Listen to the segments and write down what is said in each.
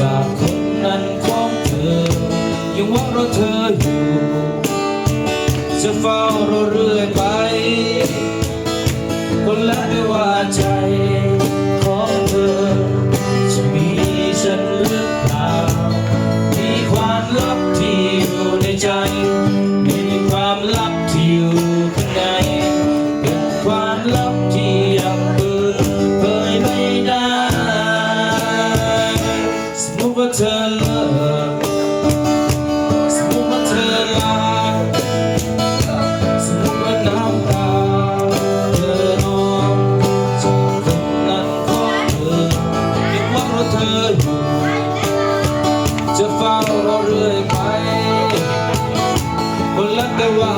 จากคนนั้นของเธอ ยังหวังรอเธออยู่ จะเฝ้ารอเรื่อยไป คนละด้วยว่าใจ eu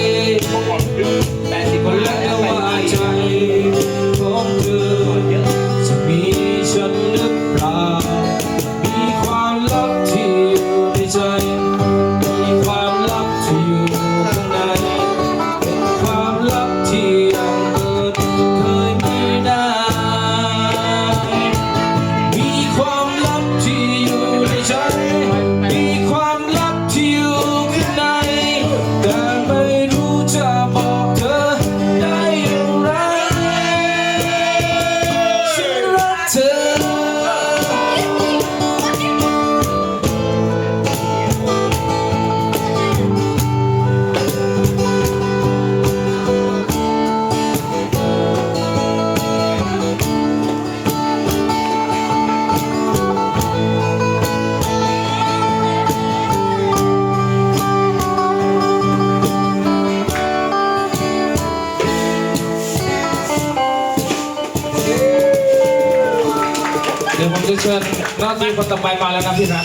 ดี๋ยวผมจะเชิญหน้าที่คนต่อไปมาแล้วนะพี่นะ